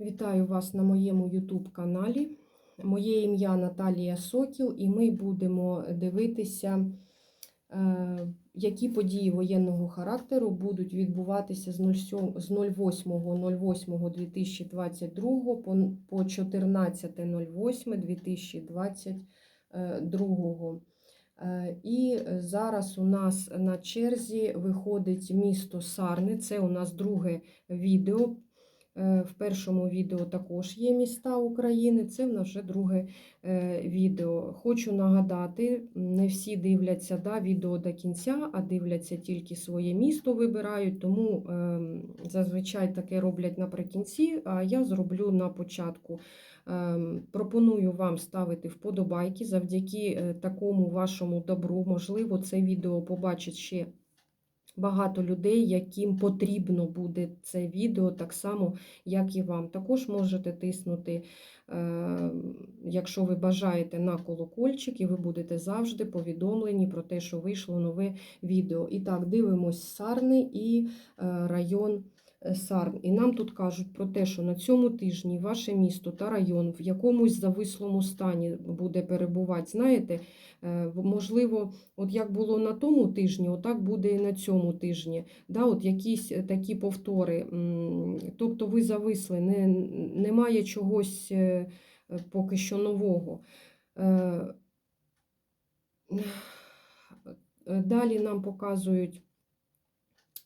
Вітаю вас на моєму YouTube каналі. Моє ім'я Наталія Сокіл, і ми будемо дивитися, е, які події воєнного характеру будуть відбуватися з 08.08.2022 по- по 14.08.2022. Е, І зараз у нас на черзі виходить місто Сарни. Це у нас друге відео. Е, В першому відео також є міста України. Це в нас вже друге е, відео. Хочу нагадати, не всі дивляться да, відео до кінця, а дивляться тільки своє місто, вибирають, тому ем, зазвичай таке роблять наприкінці, а я зроблю на початку. Пропоную вам ставити вподобайки завдяки е, такому вашому добру. Можливо, це відео побачить ще багато людей, яким потрібно буде це відео, так само, як і вам. Також можете тиснути, е, якщо ви бажаєте, на колокольчик, і ви будете завжди повідомлені про те, що вийшло нове відео. І так, дивимось Сарни і е, район. Е, Сарн. І нам тут кажуть про те, що на цьому тижні ваше місто та район в якомусь завислому стані буде перебувати. Знаєте, е, можливо, от як було на тому тижні, отак буде і на цьому тижні. Да, от якісь е, такі повтори. Тобто ви зависли, не, немає чогось поки що нового. Далі нам показують.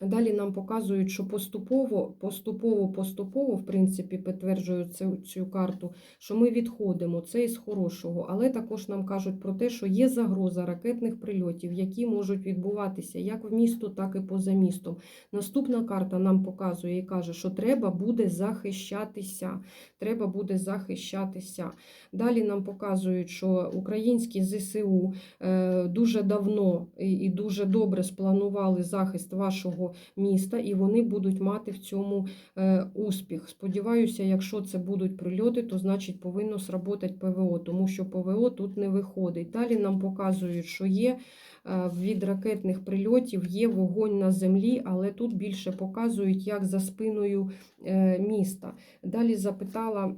Далі нам показують, що поступово, поступово, поступово, в принципі, підтверджують цю, цю карту, що ми відходимо, це із хорошого. Але також нам кажуть про те, що є загроза ракетних прильотів, які можуть відбуватися як в місто, так і поза містом. Наступна карта нам показує і каже, що треба буде захищатися. Треба буде захищатися. Далі нам показують, що українські ЗСУ е, дуже давно і і дуже добре спланували захист вашого міста, і вони будуть мати в цьому е, успіх. Сподіваюся, якщо це будуть прильоти, то значить повинно сработати ПВО, тому що ПВО тут не виходить. Далі нам показують, що є е, від ракетних прильотів є вогонь на землі, але тут більше показують, як за спиною е, міста. Далі запитала.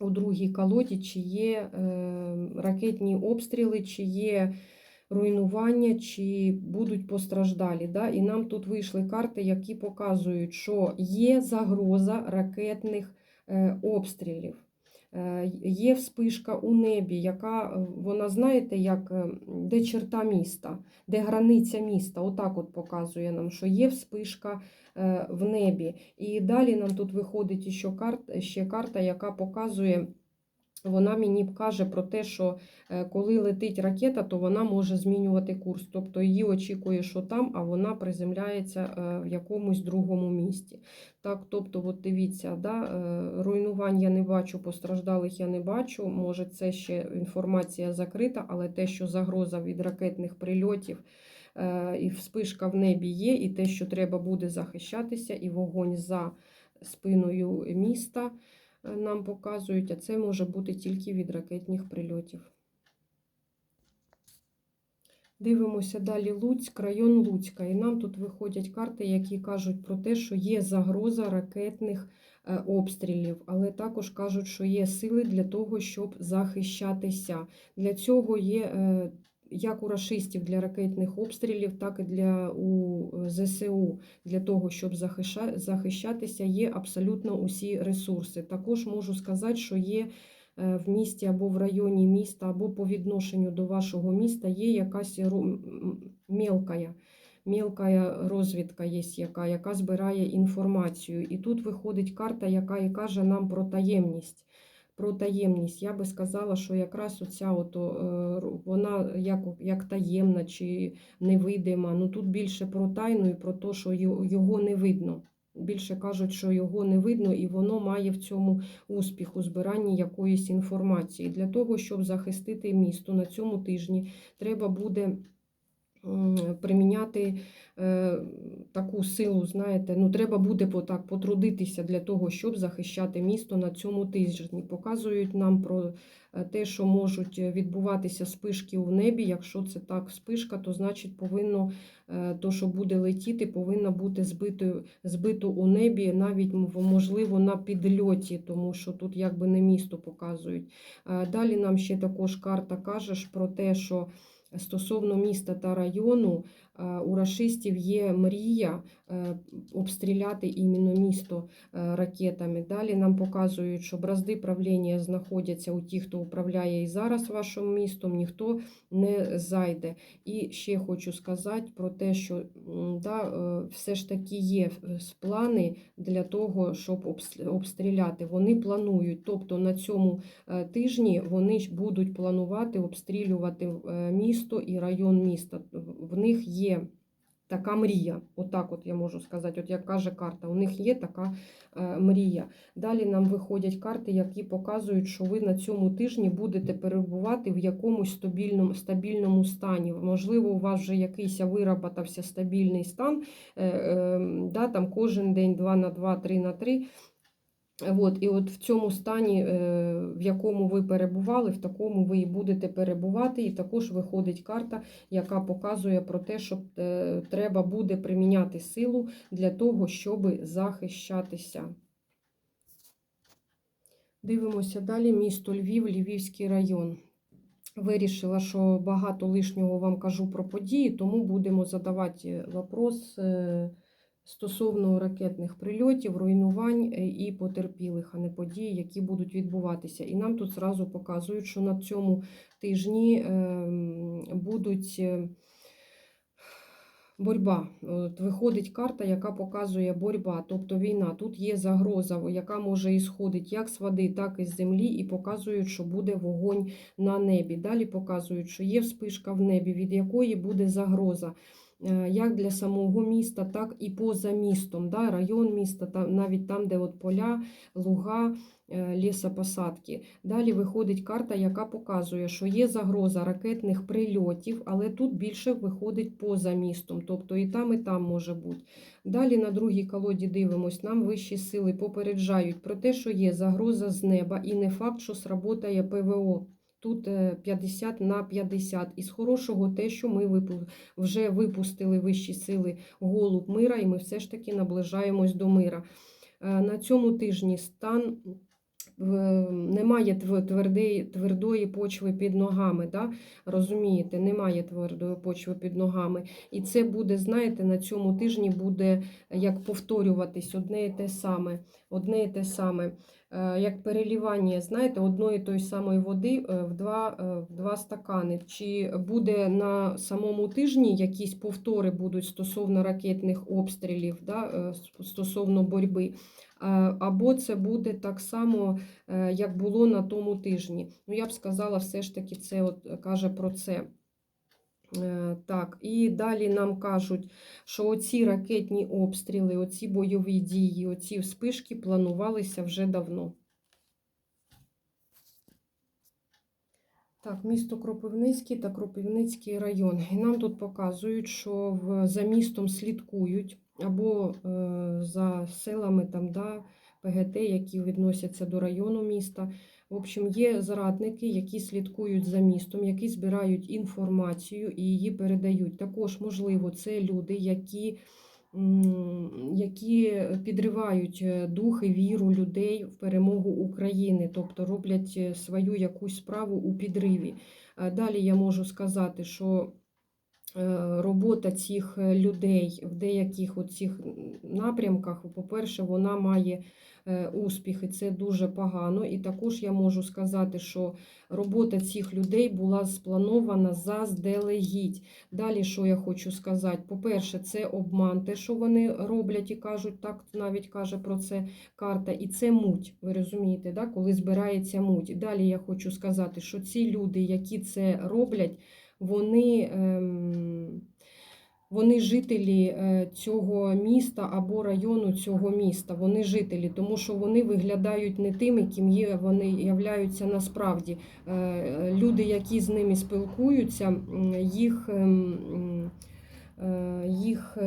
У другій колоді, чи є е, ракетні обстріли, чи є руйнування, чи будуть постраждалі. Да? І нам тут вийшли карти, які показують, що є загроза ракетних е, обстрілів. Е, Є вспишка у небі, яка е, вона, знаєте, як де черта міста, де границя міста. Отак от показує нам, що є вспишка в небі. І далі нам тут виходить ще карта, яка показує. Вона мені каже про те, що е, коли летить ракета, то вона може змінювати курс. Тобто її очікує, що там, а вона приземляється е, в якомусь другому місті. Так, тобто, от дивіться, да, е, руйнувань я не бачу, постраждалих я не бачу. Може, це ще інформація закрита, але те, що загроза від ракетних прильотів і вспишка в небі є, і те, що треба буде захищатися, і вогонь за спиною міста нам показують, а це може бути тільки від ракетних прильотів. Дивимося далі Луцьк, район Луцька. І нам тут виходять карти, які кажуть про те, що є загроза ракетних е, обстрілів, але також кажуть, що є сили для того, щоб захищатися. Для цього є е, як у рашистів для ракетних обстрілів, так і для у е, ЗСУ для того, щоб захищатися, є абсолютно усі ресурси. Також можу сказати, що є е, в місті або в районі міста, або по відношенню до вашого міста є якась мелкая. Мілка розвідка є, яка, яка збирає інформацію. І тут виходить карта, яка і каже нам про таємність. Про таємність. Я би сказала, що якраз оця ото, е, вона як, як таємна чи невидима. Ну тут більше про тайну і про те, що його не видно. Більше кажуть, що його не видно, і воно має в цьому успіх у збиранні якоїсь інформації. Для того, щоб захистити місто на цьому тижні, треба буде приміняти е, таку силу, знаєте, ну треба буде так потрудитися для того, щоб захищати місто на цьому тижні. Показують нам про е, те, що можуть відбуватися спишки у небі. Якщо це так спишка, то значить повинно е, то, що буде летіти, повинно бути збито, збито у небі, навіть можливо на підльоті, тому що тут якби не місто показують. Далі нам ще також карта каже про те, що стосовно міста та району у рашистів є мрія е, обстріляти іменно місто е, ракетами. Далі нам показують, що бразди правління знаходяться у тих, хто управляє і зараз вашим містом, ніхто не зайде. І ще хочу сказати про те, що да, е, все ж таки є е, плани для того, щоб обстріляти. Вони планують, тобто на цьому е, тижні вони будуть планувати обстрілювати е, місто і район міста. В них є така мрія, отак от я можу сказати, от як каже карта, у них є така е, мрія. Далі нам виходять карти, які показують, що ви на цьому тижні будете перебувати в якомусь стабільному, стабільному стані. Можливо, у вас вже якийсь вироботався стабільний стан, е, е, да, там кожен день 2 на 2, 3 на 3. От, і от в цьому стані, е, в якому ви перебували, в такому ви і будете перебувати. І також виходить карта, яка показує про те, що е, треба буде приміняти силу для того, щоб захищатися. Дивимося далі. Місто Львів, Львівський район. Вирішила, що багато лишнього вам кажу про події, тому будемо задавати вопрос е, стосовно ракетних прильотів, руйнувань е, і потерпілих, а не подій, які будуть відбуватися. І нам тут зразу показують, що на цьому тижні ем, будуть. е, Борьба. От виходить карта, яка показує борьба, тобто війна. Тут є загроза, яка може ісходити як з води, так і з землі, і показують, що буде вогонь на небі. Далі показують, що є вспишка в небі, від якої буде загроза. Е, Як для самого міста, так і поза містом, да, район міста, та навіть там, де от поля, луга, е, лісопосадки. Далі виходить карта, яка показує, що є загроза ракетних прильотів, але тут більше виходить поза містом, тобто і там, і там може бути. Далі на другій колоді дивимось, нам вищі сили попереджають про те, що є загроза з неба, і не факт, що сработає ПВО. Тут е, 50 на 50. Із хорошого те, що ми вже випустили вищі сили голуб мира, і ми все ж таки наближаємось до мира. Е, На цьому тижні стан немає твердої, твердої почви під ногами. Да? Розумієте, немає твердої почви під ногами. І це буде, знаєте, на цьому тижні буде як повторюватись одне і те саме. Одне і те саме. Е, Як перелівання, знаєте, одної тої самої води е, в два, е, в два стакани. Чи буде на самому тижні якісь повтори будуть стосовно ракетних обстрілів, да, стосовно боротьби? Або це буде так само, як було на тому тижні. Ну, я б сказала, все ж таки, це от каже про це. Е, Так, і далі нам кажуть, що оці ракетні обстріли, оці бойові дії, оці вспишки планувалися вже давно. Так, місто Кропивницький та Кропивницький район. І нам тут показують, що за містом слідкують або е, за селами там, да, ПГТ, які відносяться до району міста. В общем, є зрадники, які слідкують за містом, які збирають інформацію і її передають. Також, можливо, це люди, які, які підривають е, дух і віру людей в перемогу України, тобто роблять е, свою якусь справу у підриві. Е, Далі я можу сказати, що робота цих людей в деяких оцих напрямках, по-перше, вона має е, успіх, і це дуже погано. І також я можу сказати, що робота цих людей була спланована заздалегідь. Далі, що я хочу сказати? По-перше, це обман, те, що вони роблять і кажуть, так навіть каже про це карта, і це муть. Ви розумієте, да? коли збирається муть. Далі я хочу сказати, що ці люди, які це роблять, вони ем, Вони жителі е, цього міста або району цього міста. Вони жителі, тому що вони виглядають не тими, ким є вони являються насправді. Е, Люди, які з ними спілкуються, їх, ем, е, їх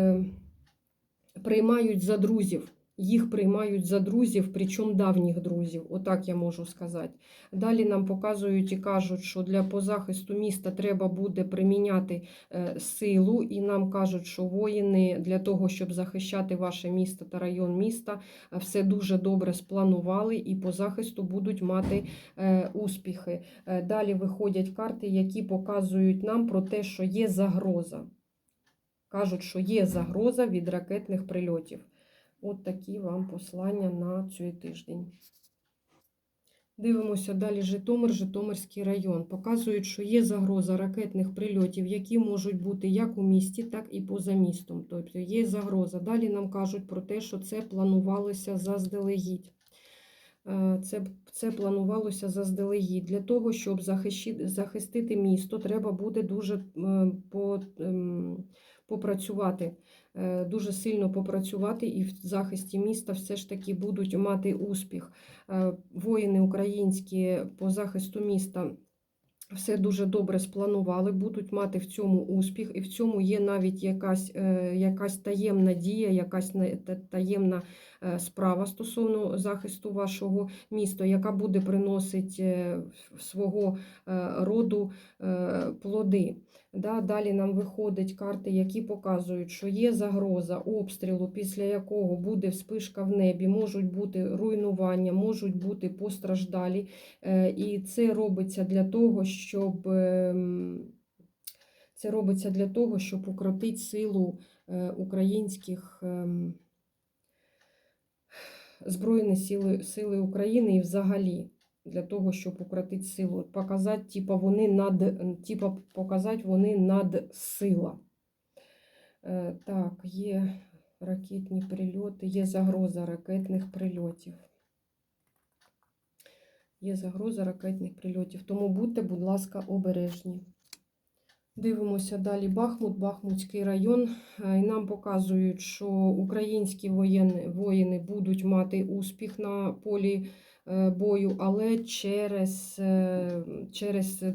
приймають за друзів. Їх приймають за друзів, причому давніх друзів, отак я можу сказати. Далі нам показують і кажуть, що для по захисту міста треба буде приміняти е, силу, і нам кажуть, що воїни для того, щоб захищати ваше місто та район міста, е, все дуже добре спланували і по захисту будуть мати е, успіхи. Далі виходять карти, які показують нам про те, що є загроза. Кажуть, що є загроза від ракетних прильотів. От такі вам послання на цей тиждень. Дивимося далі Житомир, Житомирський район. Показують, що є загроза ракетних прильотів, які можуть бути як у місті, так і поза містом. Тобто є загроза. Далі нам кажуть про те, що це планувалося заздалегідь. Е, Це, це планувалося заздалегідь. Для того, щоб захищи- захистити місто, треба буде дуже по, попрацювати, е, дуже сильно попрацювати, і в захисті міста все ж таки будуть мати успіх. Е, Воїни українські по захисту міста. Все дуже добре спланували, будуть мати в цьому успіх, і в цьому є навіть якась, е, якась таємна дія, якась таємна справа стосовно захисту вашого міста, яка буде приносити свого роду плоди. Да, далі нам виходять карти, які показують, що є загроза обстрілу, після якого буде вспишка в небі, можуть бути руйнування, можуть бути постраждалі. Е, І це робиться для того, щоб ем, це робиться для того, щоб укротити силу е, українських ем, Збройні сили, сили України і взагалі для того, щоб укротити силу, показати, типа вони над, типа показати вони надсила. Е, Так, є ракетні прильоти, є загроза ракетних прильотів. Є загроза ракетних прильотів. Тому будьте, будь ласка, обережні. Дивимося далі Бахмут, Бахмутський район. Е, І нам показують, що українські воїни будуть мати успіх на полі бою, але через, е, через е,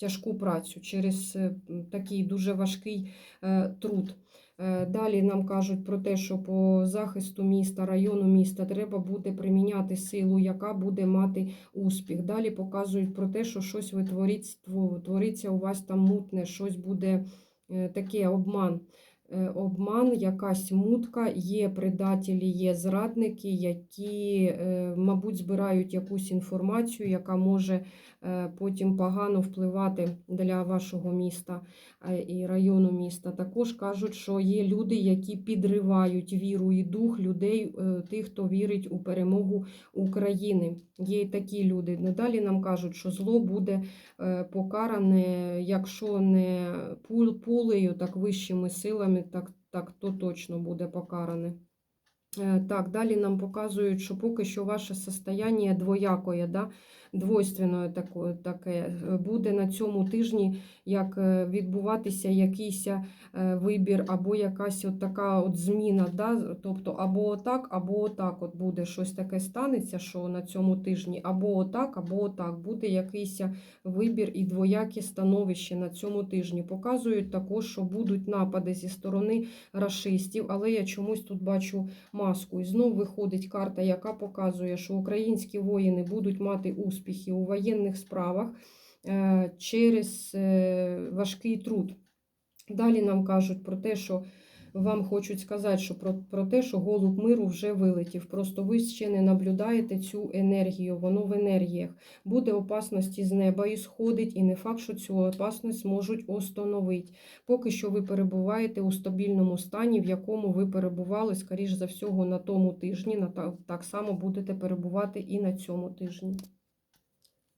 тяжку працю, через е, такий дуже важкий е, труд. Е, Далі нам кажуть про те, що по захисту міста, району міста треба буде приміняти силу, яка буде мати успіх. Далі показують про те, що щось ви твориться у вас там мутне, щось буде е, таке обман. Е, Обман, якась мутка, є предателі, є зрадники, які, е, мабуть, збирають якусь інформацію, яка може потім погано впливати для вашого міста е, і району міста. Також кажуть, що є люди, які підривають віру і дух людей, е, тих, хто вірить у перемогу України. Є і такі люди. Ну, Далі нам кажуть, що зло буде е, покаране, якщо не пулею, так вищими силами, так, так то точно буде покаране. Е, Так, далі нам показують, що поки що ваше состояние двоякое, да? Двойственне таке, таке. Е, буде на цьому тижні як е, відбуватися якийсь е, вибір, або якась от така от зміна. Да? Тобто або отак, або отак от буде щось таке станеться, що на цьому тижні, або отак, або отак. Буде якийсь вибір і двояке становище на цьому тижні. Показують також, що будуть напади зі сторони рашистів, але я чомусь тут бачу маску. І знов виходить карта, яка показує, що українські воїни будуть мати успіхи у воєнних справах е, через е, важкий труд. Далі нам кажуть про те, що вам хочуть сказати, що про, про те, що голуб миру вже вилетів. Просто ви ще не наблюдаєте цю енергію, воно в енергіях. Буде опасності з неба і сходить, і не факт, що цю опасність можуть остановити. Поки що ви перебуваєте у стабільному стані, в якому ви перебували, скоріш за всього, на тому тижні. Так само будете перебувати і на цьому тижні.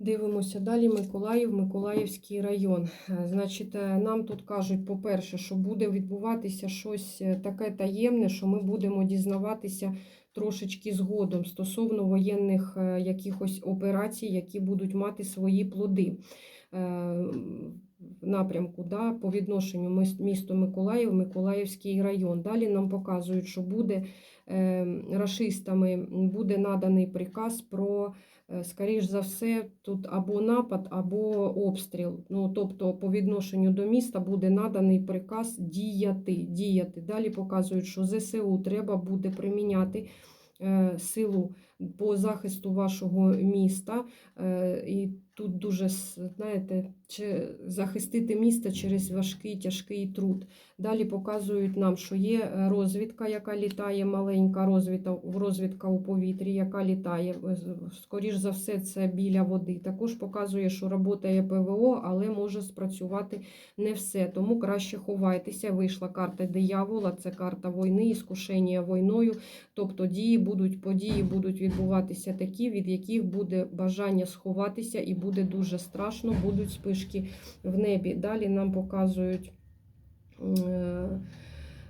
Дивимося далі Миколаїв, Миколаївський район. Е, Значить, е, нам тут кажуть, по-перше, що буде відбуватися щось е, таке таємне, що ми будемо дізнаватися трошечки згодом стосовно воєнних якихось операцій, які будуть мати свої плоди. Напрямку да, по відношенню місто Миколаїв, Миколаївський район. Далі нам показують, що буде е, рашистами буде наданий приказ про, е, скоріш за все, тут або напад, або обстріл. Ну, тобто, по відношенню до міста буде наданий приказ діяти. діяти. Далі показують, що ЗСУ треба буде приміняти е, силу по захисту вашого міста. Е, І тут дуже, знаєте, чи захистити місто через важкий тяжкий труд. Далі показують нам, що є е, розвідка, яка літає, маленька розвідка, розвідка у повітрі, яка літає. Скоріш за все, це біля води. Також показує, що роботає ПВО, але може спрацювати не все. Тому краще ховайтеся. Вийшла карта диявола, це карта війни, іскушення війною. Тобто дії будуть, події будуть відбуватися такі, від яких буде бажання сховатися, і буде дуже страшно, будуть спишки в небі. Далі нам показують. е,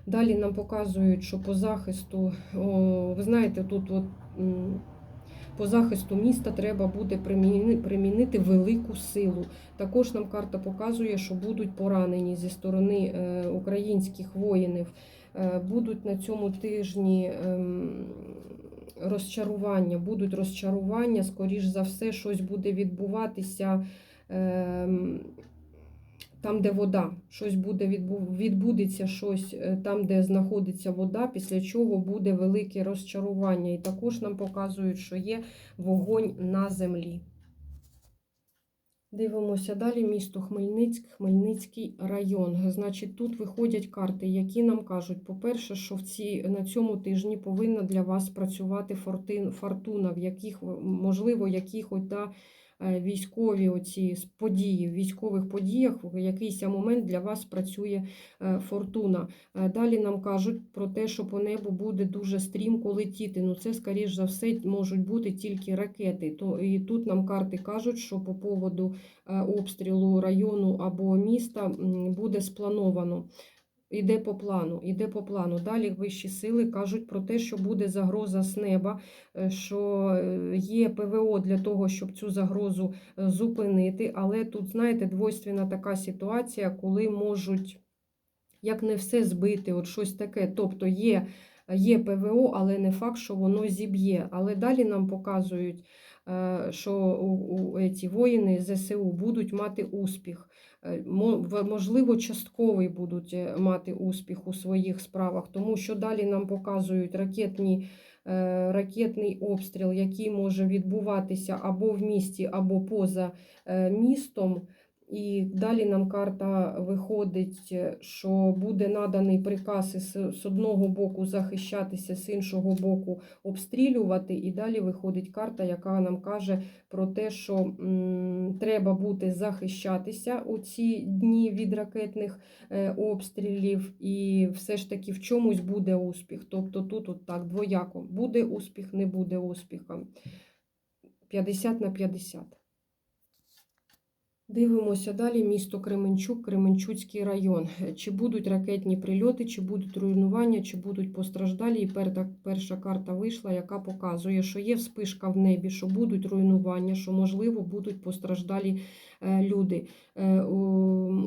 Далі нам показують, що по захисту, о, ви знаєте, тут от, по захисту міста треба буде примінити велику силу. Також нам карта показує, що будуть поранені зі сторони е, українських воїнів. Е, Будуть на цьому тижні ем, розчарування, будуть розчарування, скоріш за все, щось буде відбуватися. Ем, Там, де вода, щось буде відбудеться щось е, там, де знаходиться вода, після чого буде велике розчарування. І також нам показують, що є вогонь на землі. Дивимося далі. Місто Хмельницьк, Хмельницький район. Значить, тут виходять карти, які нам кажуть, по-перше, що в ці, на цьому тижні повинна для вас працювати фортин, фортуна, в яких, можливо, е, військові оці події, в військових подіях в якийсь момент для вас працює е, фортуна. Е, Далі нам кажуть про те, що по небу буде дуже стрімко летіти. Ну це, скоріш за все, можуть бути тільки ракети. То і тут нам карти кажуть, що по поводу е, обстрілу району або міста буде сплановано. Іде по плану, іде по плану. Далі вищі сили кажуть про те, що буде загроза з неба, е, що е, є ПВО для того, щоб цю загрозу е, зупинити. Але тут, знаєте, двойственна така ситуація, коли можуть як не все збити, от щось таке. Тобто є, є ПВО, але не факт, що воно зіб'є. Але далі нам показують, що у, у ці воїни ЗСУ будуть мати успіх. Е, Можливо, частковий будуть е, мати успіх у своїх справах, тому що далі нам показують ракетні. е, Ракетний обстріл, який може відбуватися або в місті, або поза е, містом. І далі нам карта виходить, що буде наданий приказ з одного боку захищатися, з іншого боку обстрілювати. І далі виходить карта, яка нам каже про те, що м, треба бути захищатися у ці дні від ракетних е, обстрілів, і все ж таки в чомусь буде успіх. Тобто тут от так двояко буде успіх, не буде успіха. 50 на 50. Дивимося далі місто Кременчук, Кременчуцький район. Чи будуть ракетні прильоти, чи будуть руйнування, чи будуть постраждалі. І перша карта вийшла, яка показує, що є вспишка в небі, що будуть руйнування, що можливо будуть постраждалі люди. Е,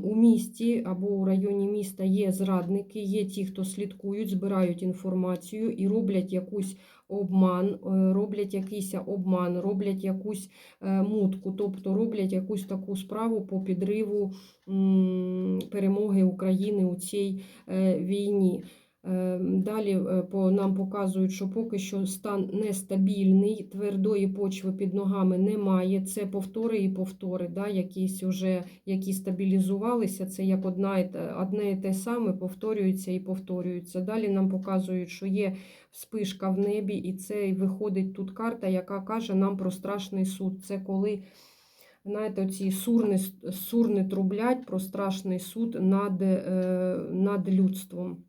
У місті або у районі міста є зрадники, є ті, хто слідкують, збирають інформацію і роблять якусь обман, е, роблять якийсь обман, роблять якусь е, мутку, тобто роблять якусь таку справу по підриву перемоги України у цій е, війні. Е, Далі е, по, нам показують, що поки що стан нестабільний, твердої почви під ногами немає. Це повтори і повтори, да, якісь уже, які стабілізувалися. Це як одна, одне і те саме повторюється і повторюється. Далі нам показують, що є вспишка в небі, і це виходить тут карта, яка каже нам про страшний суд. Це коли. Знаєте, ці сурни, сурни трублять про страшний суд над, е, над людством.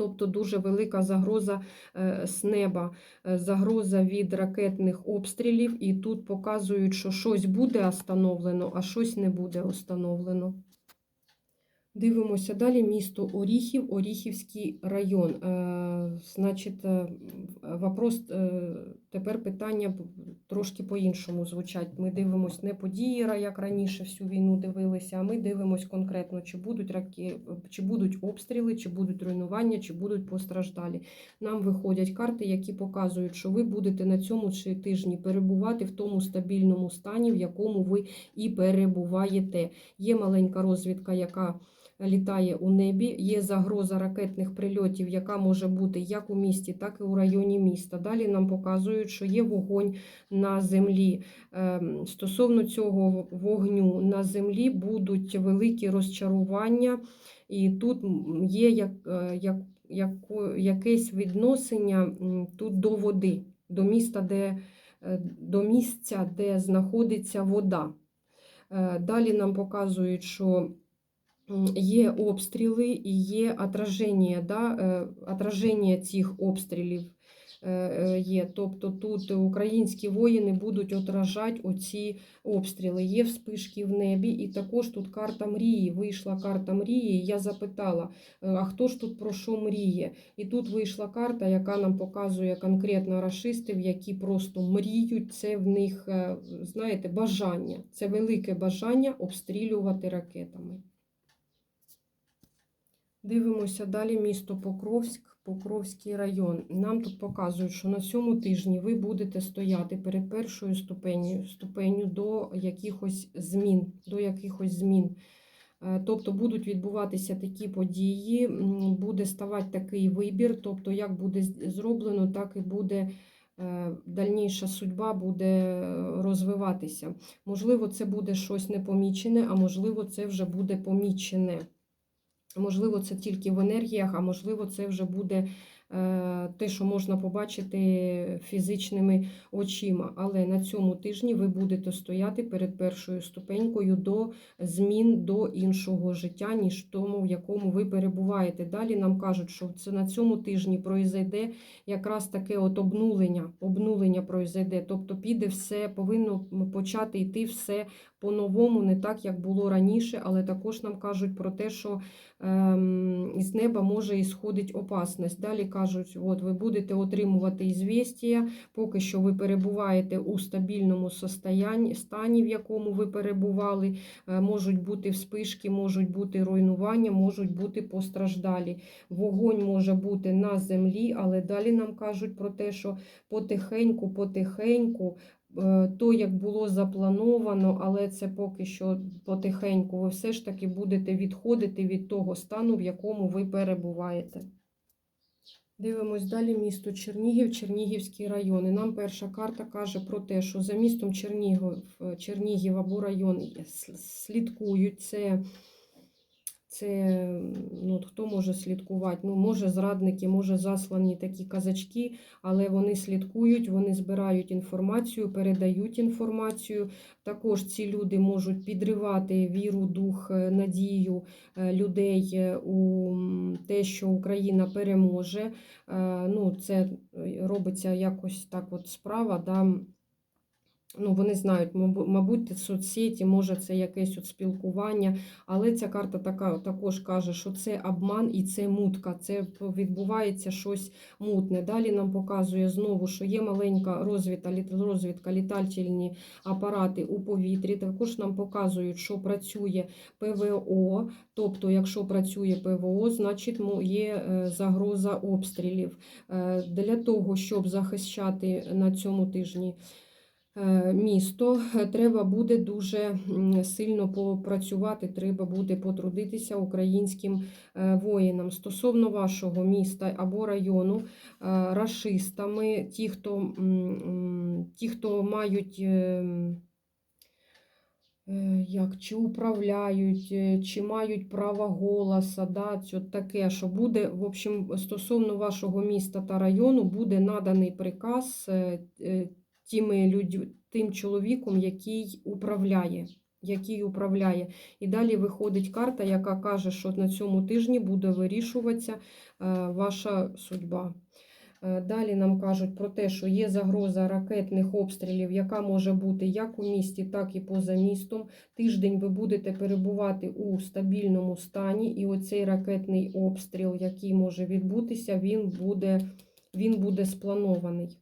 Тобто дуже велика загроза е, з неба, е, загроза від ракетних обстрілів, і тут показують, що щось буде остановлено, а щось не буде остановлено. Дивимося далі місто Оріхів, Оріхівський район. Е, Значить, вопрос, тепер питання трошки по-іншому звучать. Ми дивимося не події, як раніше всю війну дивилися, а ми дивимося конкретно, чи будуть раки, чи будуть обстріли, чи будуть руйнування, чи будуть постраждалі. Нам виходять карти, які показують, що ви будете на цьому чи тижні перебувати в тому стабільному стані, в якому ви і перебуваєте. Є маленька розвідка, яка літає у небі. Є загроза ракетних прильотів, яка може бути як у місті, так і у районі міста. Далі нам показують, що є вогонь на землі. Ем, Стосовно цього вогню на землі будуть великі розчарування, і тут є як, е, як, якесь відношення м, тут до води, до міста, де, е, до місця, де знаходиться вода. Е, Далі нам показують, що є обстріли і є отраження, да, е, отраження цих обстрілів е, е, є. Тобто тут українські воїни будуть отражати оці обстріли. Є вспишки в небі, і також тут карта мрії. Вийшла карта мрії. Я запитала, а хто ж тут про що мріє? І тут вийшла карта, яка нам показує конкретно рашистів, які просто мріють. Це в них, знаєте, бажання. Це велике бажання обстрілювати ракетами. Дивимося далі місто Покровськ, Покровський район. Нам тут показують, що на цьому тижні ви будете стояти перед першою ступенью, ступенью до якихось змін. До якихось змін. Е, Тобто будуть відбуватися такі події, буде ставати такий вибір. Тобто, як буде зроблено, так і буде е, дальніша судьба буде е, розвиватися. Можливо, це буде щось непомічене, а можливо, це вже буде помічене. Можливо, це тільки в енергіях, а можливо, це вже буде е, те, що можна побачити фізичними очима. Але на цьому тижні ви будете стояти перед першою ступенькою до змін до іншого життя, ніж тому, в якому ви перебуваєте. Далі нам кажуть, що це на цьому тижні пройде якраз таке от обнулення, обнулення пройде. Тобто піде все, повинно почати йти все по-новому, не так, як було раніше, але також нам кажуть про те, що із неба може ісходить опасність. Далі кажуть, от ви будете отримувати ізвістія, поки що ви перебуваєте у стабільному стані, в якому ви перебували. Е, Можуть бути вспишки, можуть бути руйнування, можуть бути постраждалі. Вогонь може бути на землі, але далі нам кажуть про те, що потихеньку, потихеньку. Е, То, як було заплановано, але це поки що потихеньку, ви все ж таки будете відходити від того стану, в якому ви перебуваєте. Дивимось далі місто Чернігів, Чернігівський район. І нам перша карта каже про те, що за містом Чернігів, Чернігів або район слідкують. Це, це ну, хто може слідкувати? Ну, може зрадники, може заслані такі казачки, але вони слідкують, вони збирають інформацію, передають інформацію. Також ці люди можуть підривати віру, дух, е, надію е, людей е, у те, що Україна переможе. Ну, це робиться якось так от справа. Да? Ну, вони знають, мабуть, соцсеті, може це якесь от спілкування, але ця карта така також каже, що це обман і це мутка, це відбувається щось мутне. Далі нам показує знову, що є маленька розвідка, розвідка літальні апарати у повітрі. Також нам показують, що працює ПВО. Тобто, якщо працює ПВО, значить є е, загроза обстрілів. Е, Для того, щоб захищати на цьому тижні місто, е, треба буде дуже сильно попрацювати, треба буде потрудитися українським е, воїнам. Стосовно вашого міста або району, е, рашистами, ті, хто, ті, хто мають. Як чи управляють, чи мають право голоса, да, таке, що буде, в общем, стосовно вашого міста та району буде наданий приказ тими людь, тим чоловіком, який управляє. Який управляє. І далі виходить карта, яка каже, що на цьому тижні буде вирішуватися е, ваша судьба. Е, Далі нам кажуть про те, що є загроза ракетних обстрілів, яка може бути як у місті, так і поза містом. Тиждень ви будете перебувати у стабільному стані, і оцей ракетний обстріл, який може відбутися, він буде, він буде спланований.